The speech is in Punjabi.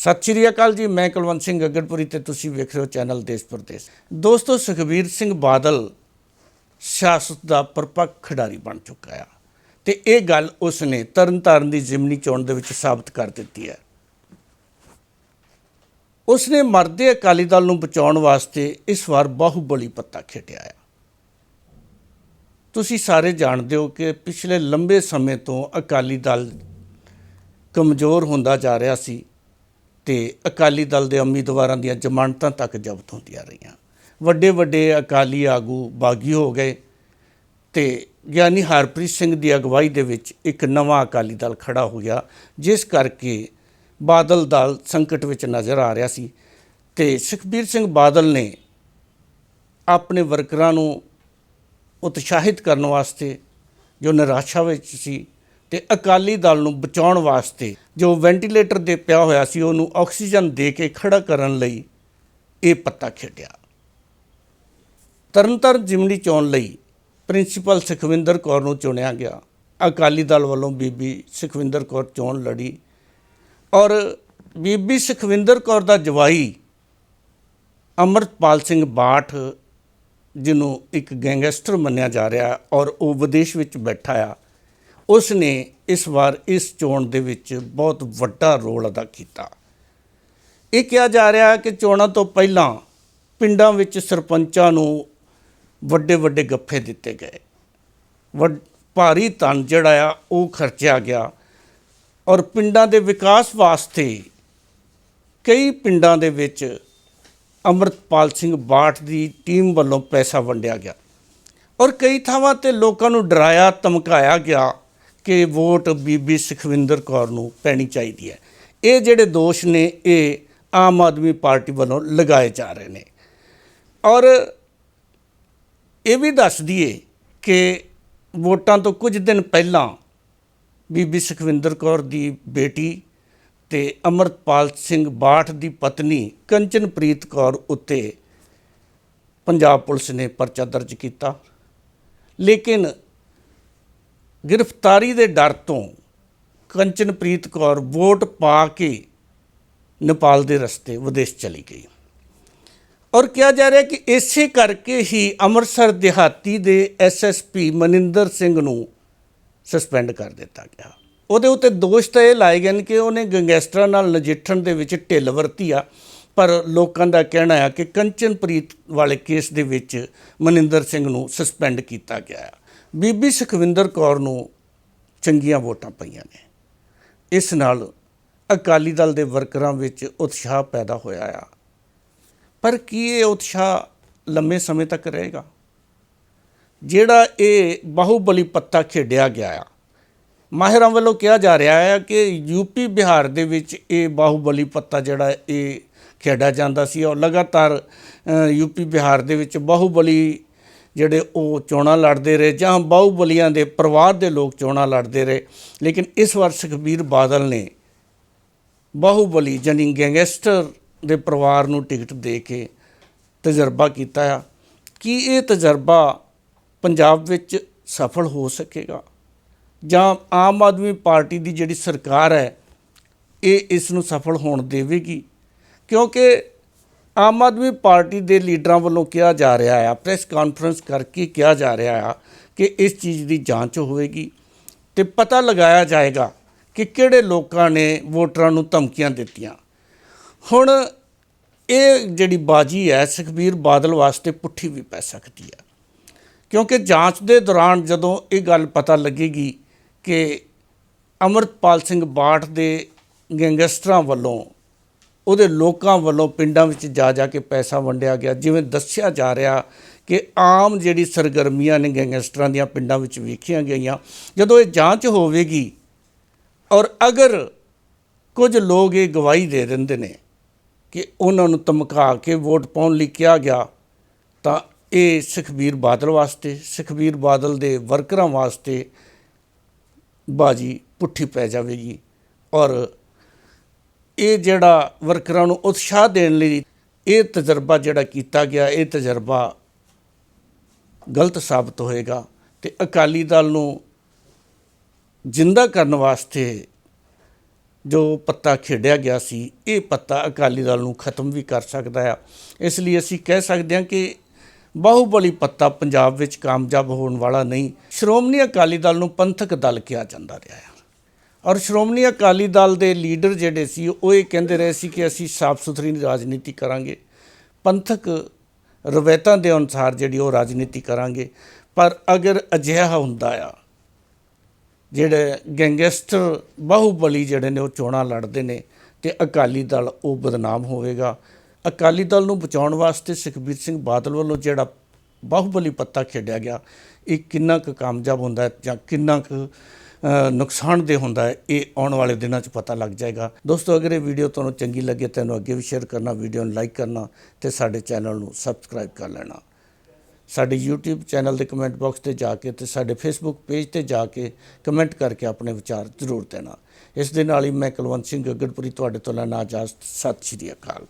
ਸਤਿ ਸ਼੍ਰੀ ਅਕਾਲ ਜੀ, ਮੈਂ ਕੁਲਵੰਤ ਸਿੰਘ ਗੱਗੜਪੁਰੀ ਤੇ ਤੁਸੀਂ ਵੇਖ ਰਹੇ ਹੋ ਚੈਨਲ ਦੇਸ਼ ਪ੍ਰਦੇਸ਼। ਦੋਸਤੋ, ਸੁਖਬੀਰ ਸਿੰਘ ਬਾਦਲ ਸਿਆਸਤ ਦਾ ਪਰਪੱਕ ਖਿਡਾਰੀ ਬਣ ਚੁੱਕਾ ਆ ਤੇ ਇਹ ਗੱਲ ਉਸਨੇ ਤਰਨਤਾਰਨ ਦੀ ਜ਼ਿਮਨੀ ਚੋਣ ਦੇ ਵਿੱਚ ਸਾਬਤ ਕਰ ਦਿੱਤੀ ਹੈ। ਉਸਨੇ ਮਰਦੇ ਅਕਾਲੀ ਦਲ ਨੂੰ ਬਚਾਉਣ ਵਾਸਤੇ ਇਸ ਵਾਰ ਬਾਹੂਬਲੀ ਪੱਤਾ ਖੇਡਿਆ ਹੈ ਤੁਸੀਂ ਸਾਰੇ ਜਾਣਦੇ ਹੋ ਕਿ ਪਿਛਲੇ ਲੰਬੇ ਸਮੇਂ ਤੋਂ ਅਕਾਲੀ ਦਲ ਕਮਜ਼ੋਰ ਹੁੰਦਾ ਜਾ ਰਿਹਾ ਸੀ। ਤੇ ਅਕਾਲੀ ਦਲ ਦੇ ਉਮੀਦਵਾਰਾਂ ਦੀਆਂ ਜ਼ਮਾਨਤਾਂ ਤੱਕ ਜ਼ਬਤ ਹੁੰਦੀਆਂ ਰਹੀਆਂ। ਵੱਡੇ ਵੱਡੇ ਅਕਾਲੀ ਆਗੂ ਬਾਗੀ ਹੋ ਗਏ ਤੇ ਗਿਆਨੀ ਹਰਪ੍ਰੀਤ ਸਿੰਘ ਦੀ ਅਗਵਾਈ ਦੇ ਵਿੱਚ ਇੱਕ ਨਵਾਂ ਅਕਾਲੀ ਦਲ ਖੜਾ ਹੋ ਗਿਆ, ਜਿਸ ਕਰਕੇ ਬਾਦਲ ਦਲ ਸੰਕਟ ਵਿੱਚ ਨਜ਼ਰ ਆ ਰਿਹਾ ਸੀ ਤੇ ਸੁਖਬੀਰ ਸਿੰਘ ਬਾਦਲ ਨੇ ਆਪਣੇ ਵਰਕਰਾਂ ਨੂੰ ਉਤਸ਼ਾਹਿਤ ਕਰਨ ਵਾਸਤੇ ਜੋ ਨਿਰਾਸ਼ਾ ਵਿੱਚ ਸੀ ਤੇ ਅਕਾਲੀ ਦਲ ਨੂੰ ਬਚਾਉਣ ਵਾਸਤੇ ਜੋ ਵੈਂਟੀਲੇਟਰ 'ਤੇ ਪਿਆ ਹੋਇਆ ਸੀ, ਉਹਨੂੰ ਆਕਸੀਜਨ ਦੇ ਕੇ ਖੜਾ ਕਰਨ ਲਈ ਇਹ ਪੱਤਾ ਖੇਡਿਆ। ਤਰਨਤਾਰਨ ਜਿਮਨੀ ਚੋਣ ਲਈ ਪ੍ਰਿੰਸੀਪਲ ਸੁਖਵਿੰਦਰ ਕੌਰ ਨੂੰ ਚੁਣਿਆ ਗਿਆ। ਅਕਾਲੀ ਦਲ ਵੱਲੋਂ ਬੀਬੀ ਸੁਖਵਿੰਦਰ ਕੌਰ ਚੋਣ ਲੜੀ ਔਰ ਬੀਬੀ ਸੁਖਵਿੰਦਰ ਕੌਰ ਦਾ ਜਵਾਈ ਅਮਰਪਾਲ ਸਿੰਘ ਬਾਠ, ਜਿਹਨੂੰ ਇੱਕ ਗੈਂਗਸਟਰ ਮੰਨਿਆ ਜਾ ਰਿਹਾ ਔਰ ਉਹ ਵਿਦੇਸ਼ ਵਿੱਚ ਬੈਠਾ ਆ ਉਸ ਨੇ ਇਸ ਵਾਰ ਇਸ ਚੋਣ ਦੇ ਵਿੱਚ ਬਹੁਤ ਵੱਡਾ ਰੋਲ ਅਦਾ ਕੀਤਾ। ਇਹ ਕਿਹਾ ਜਾ ਰਿਹਾ ਕਿ ਚੋਣਾਂ ਤੋਂ ਪਹਿਲਾਂ ਪਿੰਡਾਂ ਵਿੱਚ ਸਰਪੰਚਾਂ ਨੂੰ ਵੱਡੇ ਵੱਡੇ ਗੱਫੇ ਦਿੱਤੇ ਗਏ। ਵੱਡ, ਭਾਰੀ ਧਨ ਜਿਹੜਾ ਆ, ਉਹ ਖਰਚਿਆ ਗਿਆ ਔਰ ਪਿੰਡਾਂ ਦੇ ਵਿਕਾਸ ਵਾਸਤੇ ਕਈ ਪਿੰਡਾਂ ਦੇ ਵਿੱਚ ਅਮਰਤਪਾਲ ਸਿੰਘ ਬਾਠ ਦੀ ਟੀਮ ਵੱਲੋਂ ਪੈਸਾ ਵੰਡਿਆ ਗਿਆ ਔਰ ਕਈ ਥਾਵਾਂ ਤੇ ਲੋਕਾਂ ਨੂੰ ਡਰਾਇਆ, ਧਮਕਾਇਆ ਗਿਆ ਕਿ ਵੋਟ ਬੀਬੀ ਸੁਖਵਿੰਦਰ ਕੌਰ ਨੂੰ ਪੈਣੀ ਚਾਹੀਦੀ ਹੈ। ਇਹ ਜਿਹੜੇ ਦੋਸ਼ ਨੇ, ਇਹ ਆਮ ਆਦਮੀ ਪਾਰਟੀ ਵੱਲੋਂ ਲਗਾਏ ਜਾ ਰਹੇ ਨੇ। ਔਰ ਇਹ ਵੀ ਦੱਸ ਦਈਏ ਕਿ ਵੋਟਾਂ ਤੋਂ ਕੁਝ ਦਿਨ ਪਹਿਲਾਂ ਬੀਬੀ ਸੁਖਵਿੰਦਰ ਕੌਰ ਦੀ ਬੇਟੀ ਤੇ ਅਮਰਪਾਲ ਸਿੰਘ ਬਾਠ ਦੀ ਪਤਨੀ ਕੰਚਨਪ੍ਰੀਤ ਕੌਰ ਉੱਤੇ ਪੰਜਾਬ ਪੁਲਿਸ ਨੇ ਪਰਚਾ ਦਰਜ ਕੀਤਾ। ਲੇਕਿਨ ਗ੍ਰਿਫਤਾਰੀ ਦੇ ਡਰ ਤੋਂ ਕੰਚਨਪ੍ਰੀਤ ਕੌਰ ਵੋਟ ਪਾ ਕੇ ਨੇਪਾਲ ਦੇ ਰਸਤੇ ਵਿਦੇਸ਼ ਚਲੀ ਗਈ। ਔਰ ਕਿਹਾ ਜਾ ਰਿਹਾ ਕਿ ਇਸੇ ਕਰਕੇ ਹੀ ਅੰਮ੍ਰਿਤਸਰ ਦਿਹਾਤੀ ਦੇ ਐਸਐਸਪੀ ਮਨਿੰਦਰ ਸਿੰਘ ਨੂੰ ਸਸਪੈਂਡ ਕਰ ਦਿੱਤਾ ਗਿਆ। ਉਹਦੇ ਉੱਤੇ ਦੋਸ਼ ਤਾਂ ਇਹ ਲਾਏ ਗਏ ਨੇ ਕਿ ਉਹਨੇ ਗੈਂਗਸਟਰਾਂ ਨਾਲ ਨਜਿੱਠਣ ਦੇ ਵਿੱਚ ਢਿੱਲ ਵਰਤੀ ਆ ਪਰ ਲੋਕਾਂ ਦਾ ਕਹਿਣਾ ਹੈ ਕਿ ਕੰਚਨਪ੍ਰੀਤ ਵਾਲੇ ਕੇਸ ਦੇ ਵਿੱਚ ਮਨਿੰਦਰ ਸਿੰਘ ਨੂੰ ਸਸਪੈਂਡ ਕੀਤਾ ਗਿਆ ਹੈ ਬੀਬੀ ਸੁਖਵਿੰਦਰ ਕੌਰ ਨੂੰ ਚੰਗੀਆਂ ਵੋਟਾਂ ਪਈਆਂ ਨੇ। ਇਸ ਨਾਲ ਅਕਾਲੀ ਦਲ ਦੇ ਵਰਕਰਾਂ ਵਿੱਚ ਉਤਸ਼ਾਹ ਪੈਦਾ ਹੋਇਆ ਆ। ਪਰ ਕੀ ਇਹ ਉਤਸ਼ਾਹ ਲੰਮੇ ਸਮੇਂ ਤੱਕ ਰਹੇਗਾ? ਜਿਹੜਾ ਇਹ ਬਾਹੂਬਲੀ ਪੱਤਾ ਖੇਡਿਆ ਗਿਆ ਆ। ਮਾਹਿਰਾਂ ਵੱਲੋਂ ਕਿਹਾ ਜਾ ਰਿਹਾ ਹੈ ਕਿ ਯੂਪੀ ਬਿਹਾਰ ਦੇ ਵਿੱਚ ਇਹ ਬਾਹੂਬਲੀ ਪੱਤਾ ਜਿਹੜਾ ਇਹ ਖੇਡਿਆ ਜਾਂਦਾ ਸੀ ਔਰ ਲਗਾਤਾਰ ਅ, ਯੂਪੀ ਬਿਹਾਰ ਦੇ ਵਿੱਚ ਬਾਹੂਬਲੀ ਜਿਹੜੇ ਉਹ ਚੋਣਾਂ ਲੜਦੇ ਰਹੇ ਜਾਂ ਬਾਹੂਬਲੀਆਂ ਦੇ ਪਰਿਵਾਰ ਦੇ ਲੋਕ ਚੋਣਾਂ ਲੜਦੇ ਰਹੇ। ਲੇਕਿਨ ਇਸ ਵਾਰ ਸੁਖਬੀਰ ਬਾਦਲ ਨੇ ਬਾਹੂਬਲੀ ਜਾਨੀ ਗੈਂਗਸਟਰ ਦੇ ਪਰਿਵਾਰ ਨੂੰ ਟਿਕਟ ਦੇ ਕੇ ਤਜਰਬਾ ਕੀਤਾ ਆ। ਕੀ ਇਹ ਤਜਰਬਾ ਪੰਜਾਬ ਵਿੱਚ ਸਫਲ ਹੋ ਸਕੇਗਾ? ਜਾਂ ਆਮ ਆਦਮੀ ਪਾਰਟੀ ਦੀ ਜਿਹੜੀ ਸਰਕਾਰ ਹੈ, ਇਹ ਇਸ ਨੂੰ ਸਫਲ ਹੋਣ ਦੇਵੇਗੀ? ਕਿਉਂਕਿ ਆਮ ਆਦਮੀ ਪਾਰਟੀ ਦੇ ਲੀਡਰਾਂ ਵੱਲੋਂ ਕਿਹਾ ਜਾ ਰਿਹਾ ਆ ਪ੍ਰੈਸ ਕਾਨਫਰੰਸ ਕਰਕੇ ਕਿਹਾ ਜਾ ਰਿਹਾ ਆ ਕਿ ਇਸ ਚੀਜ਼ ਦੀ ਜਾਂਚ ਹੋਵੇਗੀ ਤੇ ਪਤਾ ਲਗਾਇਆ ਜਾਏਗਾ ਕਿ ਕਿਹੜੇ ਲੋਕਾਂ ਨੇ ਵੋਟਰਾਂ ਨੂੰ ਧਮਕੀਆਂ ਦਿੱਤੀਆਂ। ਹੁਣ ਇਹ ਜਿਹੜੀ ਬਾਜੀ ਹੈ, ਸੁਖਬੀਰ ਬਾਦਲ ਵਾਸਤੇ ਪੁੱਠੀ ਵੀ ਪੈ ਸਕਦੀ ਹੈ। ਕਿਉਂਕਿ ਜਾਂਚ ਦੇ ਦੌਰਾਨ ਜਦੋਂ ਇਹ ਗੱਲ ਪਤਾ ਲੱਗੇਗੀ ਕਿ ਅਮਰਪਾਲ ਸਿੰਘ ਬਾਠ ਦੇ ਗੈਂਗਸਟਰਾਂ ਵੱਲੋਂ ਉਹਦੇ ਲੋਕਾਂ ਵੱਲੋਂ ਪਿੰਡਾਂ ਵਿੱਚ ਜਾ ਜਾ ਕੇ ਪੈਸਾ ਵੰਡਿਆ ਗਿਆ। ਜਿਵੇਂ ਦੱਸਿਆ ਜਾ ਰਿਹਾ ਕਿ ਆਮ ਜਿਹੜੀ ਸਰਗਰਮੀਆਂ ਨੇ ਗੈਂਗਸਟਰਾਂ ਦੀਆਂ ਪਿੰਡਾਂ ਵਿੱਚ ਵੇਖੀਆਂ ਗਈਆਂ, ਜਦੋਂ ਇਹ ਜਾਂਚ ਹੋਵੇਗੀ ਔਰ ਅਗਰ ਕੁਝ ਲੋਕ ਇਹ ਗਵਾਹੀ ਦੇ ਦਿੰਦੇ ਨੇ ਕਿ ਉਹਨਾਂ ਨੂੰ ਧਮਕਾ ਕੇ ਵੋਟ ਪਾਉਣ ਲਈ ਕਿਹਾ ਗਿਆ, ਤਾਂ ਇਹ ਸੁਖਬੀਰ ਬਾਦਲ ਵਾਸਤੇ, ਸੁਖਬੀਰ ਬਾਦਲ ਦੇ ਵਰਕਰਾਂ ਵਾਸਤੇ ਬਾਜੀ ਪੁੱਠੀ ਪੈ ਜਾਵੇਗੀ ਔਰ ਇਹ ਜਿਹੜਾ ਵਰਕਰਾਂ ਨੂੰ ਉਤਸ਼ਾਹ ਦੇਣ ਲਈ ਇਹ ਤਜਰਬਾ ਜਿਹੜਾ ਕੀਤਾ ਗਿਆ, ਇਹ ਤਜਰਬਾ ਗਲਤ ਸਾਬਤ ਹੋਏਗਾ ਤੇ ਅਕਾਲੀ ਦਲ ਨੂੰ ਜਿੰਦਾ ਕਰਨ ਵਾਸਤੇ ਜੋ ਪੱਤਾ ਖੇਡਿਆ ਗਿਆ ਸੀ, ਇਹ ਪੱਤਾ ਅਕਾਲੀ ਦਲ ਨੂੰ ਖਤਮ ਵੀ ਕਰ ਸਕਦਾ ਹੈ ਇਸ ਲਈ ਅਸੀਂ ਕਹਿ ਸਕਦੇ ਹਾਂ ਕਿ ਬਾਹੂਬਲੀ ਪੱਤਾ ਪੰਜਾਬ ਵਿੱਚ ਕਾਮਯਾਬ ਹੋਣ ਵਾਲਾ ਨਹੀਂ। ਸ਼੍ਰੋਮਣੀ ਅਕਾਲੀ ਦਲ ਨੂੰ ਪੰਥਕ ਦਲ ਕਿਹਾ ਜਾਂਦਾ ਰਿਹਾ ਹੈ। ਔਰ ਸ਼੍ਰੋਮਣੀ ਅਕਾਲੀ ਦਲ ਦੇ ਲੀਡਰ ਜਿਹੜੇ ਸੀ, ਉਹ ਇਹ ਕਹਿੰਦੇ ਰਹੇ ਸੀ ਕਿ ਅਸੀਂ ਸਾਫ਼ ਸੁਥਰੀ ਰਾਜਨੀਤੀ ਕਰਾਂਗੇ। ਪੰਥਕ ਰਵਾਇਤਾਂ ਦੇ ਅਨੁਸਾਰ ਜਿਹੜੀ ਉਹ ਰਾਜਨੀਤੀ ਕਰਾਂਗੇ। ਪਰ ਅਗਰ ਅਜਿਹਾ ਹੁੰਦਾ ਆ, ਜਿਹੜੇ ਗੈਂਗਸਟਰ ਬਾਹੂਬਲੀ ਜਿਹੜੇ ਨੇ, ਉਹ ਚੋਣਾਂ ਲੜਦੇ ਨੇ ਤੇ ਅਕਾਲੀ ਦਲ ਉਹ ਬਦਨਾਮ ਹੋਵੇਗਾ। ਅਕਾਲੀ ਦਲ ਨੂੰ ਬਚਾਉਣ ਵਾਸਤੇ ਸੁਖਬੀਰ ਸਿੰਘ ਬਾਦਲ ਵੱਲੋਂ ਜਿਹੜਾ ਬਾਹੂਬਲੀ ਪੱਤਾ ਖੇਡਿਆ ਗਿਆ, ਇਹ ਕਿੰਨਾ ਕੁ ਕਾਮਯਾਬ ਹੁੰਦਾ ਹੈ ਜਾਂ ਕਿੰਨਾ ਕੁ ਅ, ਨੁਕਸਾਨਦੇਹ ਹੁੰਦਾ ਹੈ ਇਹ ਆਉਣ ਵਾਲੇ ਦਿਨਾਂ 'ਚ ਪਤਾ ਲੱਗ ਜਾਏਗਾ। ਦੋਸਤੋ ਅਗਰ ਇਹ ਵੀਡੀਓ ਤੁਹਾਨੂੰ ਚੰਗੀ ਲੱਗੇ ਤਾਂ ਇਹਨੂੰ ਅੱਗੇ ਵੀ ਸ਼ੇਅਰ ਕਰਨਾ ਵੀਡੀਓ ਨੂੰ ਲਾਈਕ ਕਰਨਾ ਤੇ ਸਾਡੇ ਚੈਨਲ ਨੂੰ ਸਬਸਕ੍ਰਾਈਬ ਕਰ ਲੈਣਾ। ਸਾਡੇ YouTube ਚੈਨਲ ਦੇ ਕਮੈਂਟ ਬਾਕਸ ਤੇ ਜਾ ਕੇ ਤੇ ਸਾਡੇ Facebook ਪੇਜ ਤੇ ਜਾ ਕੇ ਕਮੈਂਟ ਕਰਕੇ ਆਪਣੇ ਵਿਚਾਰ ਜ਼ਰੂਰ ਦੇਣਾ। ਇਸ ਦੇ ਨਾਲ ਹੀ ਮੈਂ ਕੁਲਵੰਤ ਸਿੰਘ ਗੱਗੜਪੁਰੀ ਤੁਹਾਡੇ ਤੋਂ ਲੈਣਾ ਇਜਾਜ਼ਤ। ਸਤਿ ਸ਼੍ਰੀ ਅਕਾਲ।